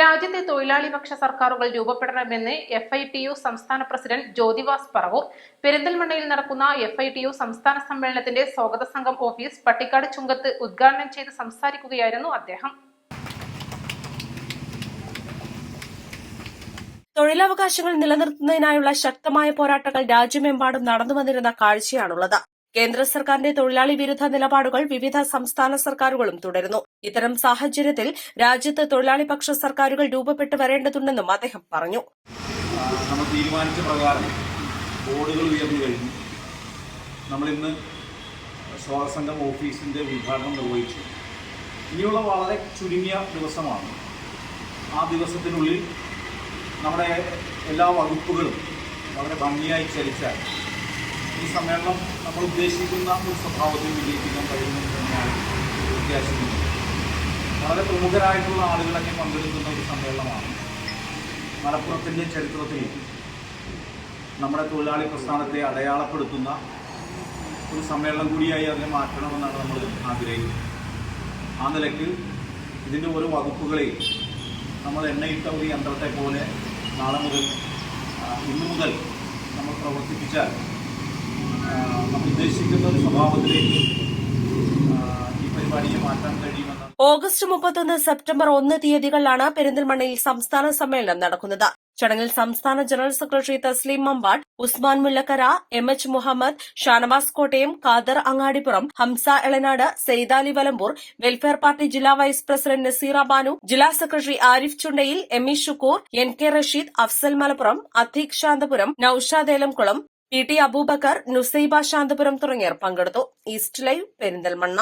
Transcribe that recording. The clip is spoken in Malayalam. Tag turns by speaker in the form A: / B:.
A: രാജ്യത്തെ തൊഴിലാളി പക്ഷ സർക്കാരുകൾ രൂപപ്പെടണമെന്ന് എഫ് ഐ ടി യു സംസ്ഥാന പ്രസിഡന്റ് ജ്യോതിവാസ് പറവൂർ. പെരിന്തൽമണ്ണയിൽ നടക്കുന്ന എഫ് ഐ ടി യു സംസ്ഥാന സമ്മേളനത്തിന്റെ സ്വാഗത സംഘം ഓഫീസ് പട്ടിക്കാട് ചുങ്കത്ത് ഉദ്ഘാടനം ചെയ്ത് സംസാരിക്കുകയായിരുന്നു അദ്ദേഹം.
B: തൊഴിലവകാശങ്ങൾ നിലനിർത്തുന്നതിനായുള്ള ശക്തമായ പോരാട്ടങ്ങൾ രാജ്യമെമ്പാടും നടന്നുവന്നിരുന്ന കാഴ്ചയാണുള്ളത്. കേന്ദ്ര സർക്കാരിന്റെ തൊഴിലാളി വിരുദ്ധ നിലപാടുകൾ വിവിധ സംസ്ഥാന സർക്കാരുകളും തുടരുന്നു. ഇത്തരം സാഹചര്യത്തിൽ രാജ്യത്ത് തൊഴിലാളി പക്ഷ സർക്കാരുകൾ രൂപപ്പെട്ടു വരേണ്ടതുണ്ടെന്നും അദ്ദേഹം പറഞ്ഞു.
C: നമ്മൾ തീരുമാനിച്ച പ്രകാരം ബോർഡുകൾ ഉയർന്നു കഴിഞ്ഞു. നമ്മളിന്ന് സ്വാതസംഘം ഓഫീസിന്റെ ഉദ്ഘാടനം നിർവഹിച്ചു. ഇനിയുള്ള വളരെ ചുരുങ്ങിയ ദിവസമാണ്. ആ ദിവസത്തിനുള്ളിൽ നമ്മുടെ എല്ലാ വകുപ്പുകളും വളരെ ഭംഗിയായി ചലിച്ചാൽ ഈ സമ്മേളനം നമ്മൾ ഉദ്ദേശിക്കുന്ന ഒരു സ്വഭാവത്തിൽ വിജയിപ്പിക്കാൻ കഴിയുമെന്ന് തന്നെയാണ് പ്രത്യാശിക്കുന്നു വളരെ പ്രമുഖരായിട്ടുള്ള ആളുകളൊക്കെ പങ്കെടുക്കുന്ന ഒരു സമ്മേളനമാണ്. മലപ്പുറത്തിന്റെ ചരിത്രത്തിൽ നമ്മുടെ തൊഴിലാളി പ്രസ്ഥാനത്തെ അടയാളപ്പെടുത്തുന്ന ഒരു സമ്മേളനം കൂടിയായി അതിനെ മാറ്റണമെന്നാണ് നമ്മൾ ആഗ്രഹിക്കുന്നത്. ആ നിലയ്ക്ക് ഇതിന്റെ ഓരോ വകുപ്പുകളെയും നമ്മൾ എണ്ണയിട്ട ഒരു യന്ത്രത്തെ പോലെ നാളെ മുതൽ ഇന്നു മുതൽ നമ്മൾ പ്രവർത്തിപ്പിച്ചാൽ ഉദ്ദേശിക്കുന്ന സ്വഭാവത്തിലേക്ക് ഈ
B: ഓഗസ്റ്റ് മുപ്പത്തൊന്ന് സെപ്റ്റംബർ ഒന്ന് തീയതികളിലാണ് പെരിന്തൽമണ്ണയിൽ സംസ്ഥാന സമ്മേളനം നടക്കുന്നത്. ചടങ്ങിൽ സംസ്ഥാന general secretary Thasleem Mampad Usman Mullakkara M H Muhammad Shanavas Kottayam Khader Angadippuram Hamza Elanad Saithali Valampur welfare party ജില്ലാ വൈസ് പ്രസിഡന്റ് നസീറ ബാനു ജില്ലാ secretary Arif Chundayil M E Shukoor N K Rasheed Afsal Malappuram Atheeq Santhapuram Noushad Elamkulam P T Abubakar Nusaiba Santhapuram തുടങ്ങിയവർ പങ്കെടുത്തു. East live Perinthalmanna.